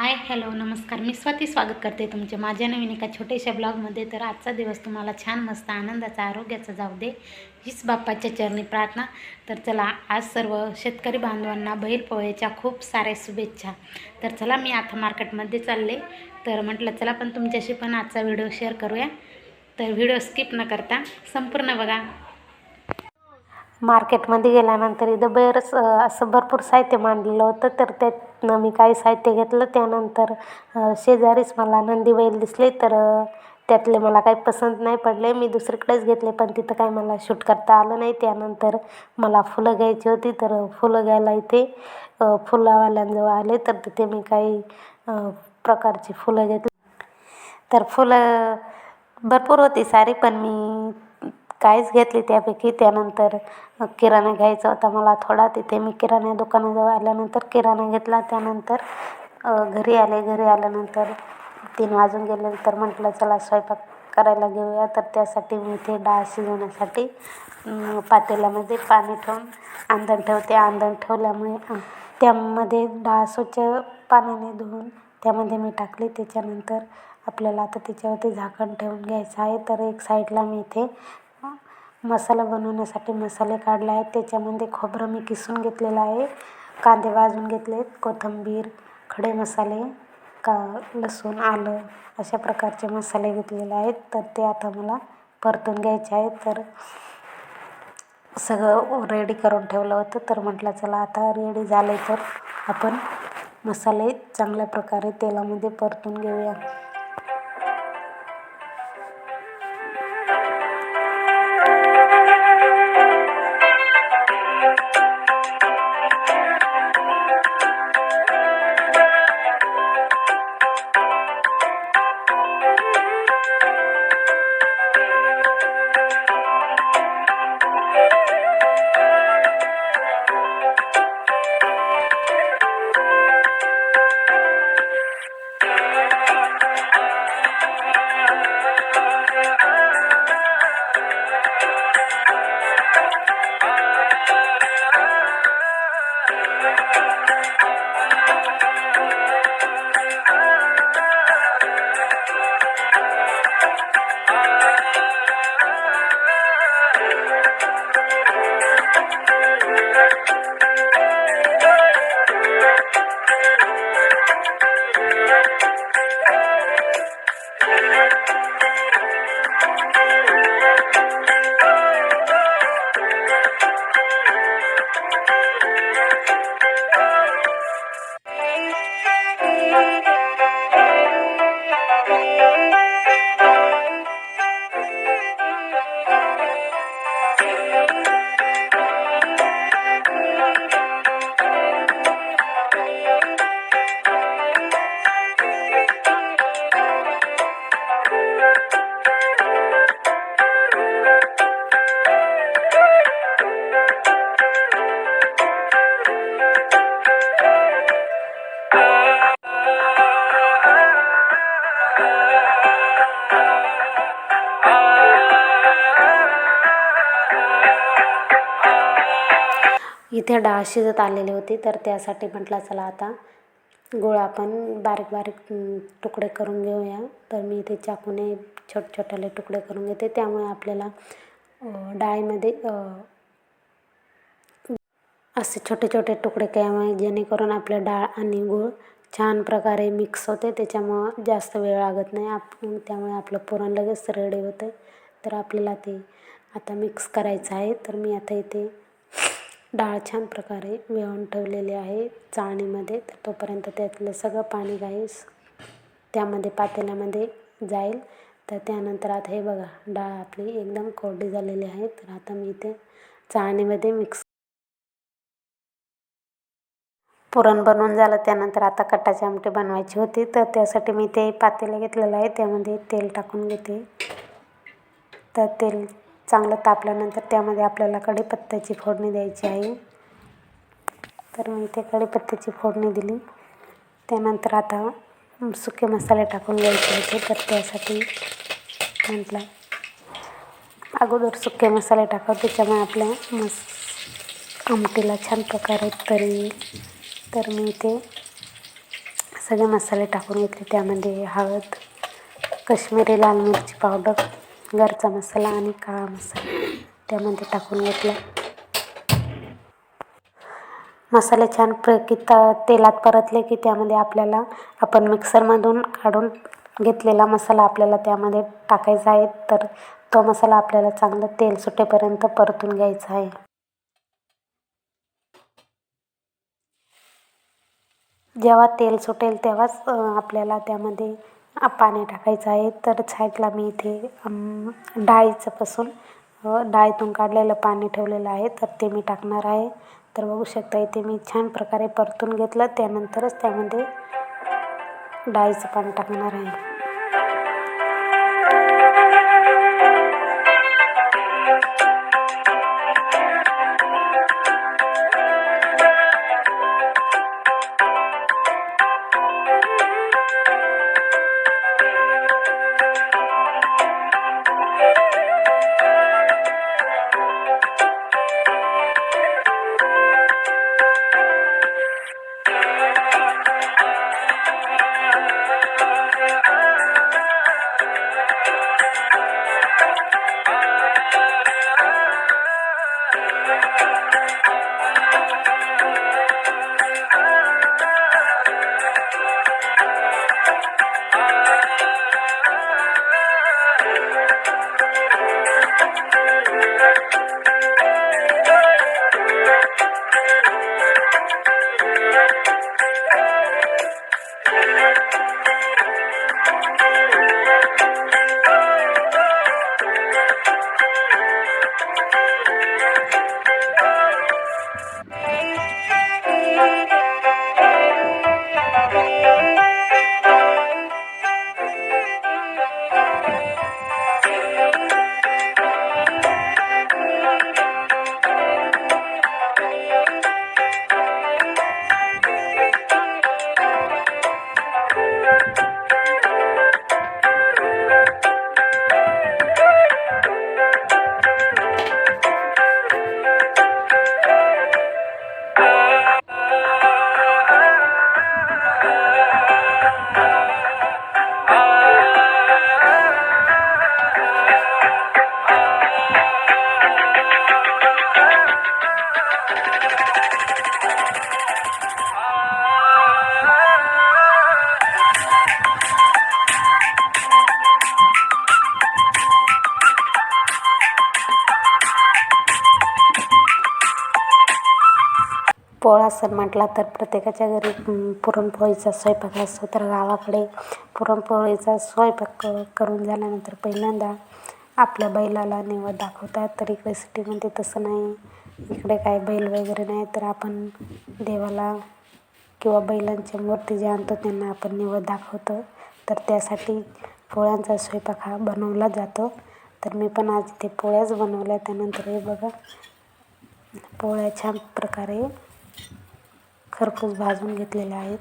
Hi hello नमस्कार. मी स्वाती स्वागत करते तुमचे माझ्या नवीन एका छोट्याशा ब्लॉगमध्ये. तर आजचा दिवस तुम्हाला छान मस्त आनंदाचा आरोग्याचा जाऊ दे. हीच बाप्पाच्या चरणी प्रार्थना. तर चला आज सर्व शेतकरी बांधवांना बैलपोळ्याच्या खूप साऱ्या शुभेच्छा. तर चला मी आता मार्केटमध्ये चालले. तर म्हटलं चला पण तुमच्याशी पण आजचा व्हिडिओ शेअर करूया. तर व्हिडिओ स्किप न करता संपूर्ण बघा. मार्केटमध्ये गेल्यानंतर इथं बरंच असं भरपूर साहित्य मांडलेलं होतं. तर त्यातनं मी काही साहित्य घेतलं. त्यानंतर शेजारीच मला नंदी बैल दिसले तर त्यातले मला काही पसंत नाही पडले. मी दुसरीकडेच घेतले पण तिथं काही मला शूट करता आलं नाही. त्यानंतर मला फुलं घ्यायची होती तर फुलं घ्यायला इथे फुलावाल्यांजवळ आले. तर तिथे मी काही प्रकारची फुलं घेतली. तर फुलं भरपूर होती सारी पण मी काहीच घेतली त्यापैकी. त्यानंतर किराणा घ्यायचा होता मला थोडा. तिथे मी किराणा दुकानाजवळ आल्यानंतर किराणा घेतला. त्यानंतर घरी आले. घरी आल्यानंतर तीन वाजून गेले. तर म्हटलं चला स्वयंपाक करायला घेऊया. तर त्यासाठी मी इथे डाळ शिजवण्यासाठी पातेल्यामध्ये पाणी ठेवून आंधण ठेवते. आंधण ठेवल्यामुळे त्यामध्ये डाळ स्वच्छ पाण्याने धुवून त्यामध्ये मी टाकली. त्याच्यानंतर आपल्याला आता त्याच्यावरती झाकण ठेवून घ्यायचं आहे. तर एक साईडला मी इथे मसाला बनवण्यासाठी मसाले काढले आहेत. त्याच्यामध्ये खोबरं मी किसून घेतलेलं आहे. कांदे भाजून घेतलेत. कोथिंबीर खडे मसाले का लसूण आलं अशा प्रकारचे मसाले घेतलेले आहेत. तर ते आता मला परतून घ्यायचे आहेत. तर सगळं रेडी करून ठेवलं होतं. तर म्हटलं चला आता रेडी झाले तर आपण मसाले चांगल्या प्रकारे तेलामध्ये परतून घेऊया. Música इथे डाळ शिजत आलेली होती तर त्यासाठी म्हटलं चला आता गोळ आपण बारीक बारीक तुकडे करून घेऊया. तर मी इथे चाकूने छोट छोट्याले तुकडे करून घेते. त्यामुळे आपल्याला डाळीमध्ये असे छोटे छोटे तुकडे केल्यामुळे जेणेकरून आपलं डाळ आणि गूळ छान प्रकारे मिक्स होते. त्याच्यामुळं जास्त वेळ लागत नाही. आप त्यामुळे आपलं पुरण लगेच रेडी होतं. तर आपल्याला ते आता मिक्स करायचं आहे. तर मी आता इथे डाळ छान प्रकारे वेळून ठेवलेली आहे. चाळणीमध्ये तर तोपर्यंत त्यातलं सगळं पाणी गाईस त्यामध्ये पातेल्यामध्ये जाईल. तर त्यानंतर आता हे बघा डाळ आपली एकदम कोरडी झालेली आहे. तर आता मी इथे चाळणीमध्ये मिक्स पुरण बनवून झालं. त्यानंतर आता कटाची आमटी बनवायची होती. तर त्यासाठी मी ते पातेलं घेतलेलं आहे. त्यामध्ये तेल टाकून घेते. तर तेल चांगलं तापल्यानंतर त्यामध्ये आपल्याला कढीपत्त्याची फोडणी द्यायची आहे. तर मी ते कढीपत्त्याची फोडणी दिली. त्यानंतर आता सुके मसाले टाकून घ्यायचे होते तर त्यासाठी म्हटलं अगोदर सुके मसाले टाकावं. त्याच्यामुळे आपल्या मस आमटीला छान प्रकारे तरी येईल तर मी ते सगळे मसाले टाकून घेतले. त्यामध्ये हळद कश्मीरी लाल मिरची पावडर घरचा मसाला आणि काळा मसाला. त्यामध्ये टाकून घेतला. मसाले छान प्रकी त तेलात परतले की त्यामध्ये आपल्याला आपण मिक्सरमधून काढून घेतलेला मसाला आपल्याला त्यामध्ये टाकायचा आहे. तर तो मसाला आपल्याला चांगलं तेल सुटेपर्यंत परतून घ्यायचा आहे. जेव्हा तेल सुटेल तेव्हाच आपल्याला त्यामध्ये पाणी टाकायचं आहे. तर साईडला मी इथे डाळीचं पासून डाळीतून काढलेलं पाणी ठेवलेलं आहे. तर ते मी टाकणार आहे. तर बघू शकता इथे मी छान प्रकारे परतून घेतलं. त्यानंतरच त्यामध्ये डाळीचं पाणी टाकणार आहे. पोळा सण म्हटला तर प्रत्येकाच्या घरी पुरणपोळीचा स्वयंपाक असतो. तर गावाकडे पुरणपोळीचा स्वयंपाक करून झाल्यानंतर पहिल्यांदा आपल्या बैलाला निवद दाखवतात. तर इकडे सिटीमध्ये तसं नाही इकडे काय बैल वगैरे नाही तर आपण देवाला किंवा बैलांच्या मूर्ती जे आणतो त्यांना आपण निवद दाखवतो. तर त्यासाठी पोळ्यांचा स्वयंपाक हा बनवला जातो. तर मी पण आज इथे पोळ्याच बनवल्या. त्यानंतर हे बघा पोळ्या छान प्रकारे فركوا بعضهم قلت للعيد.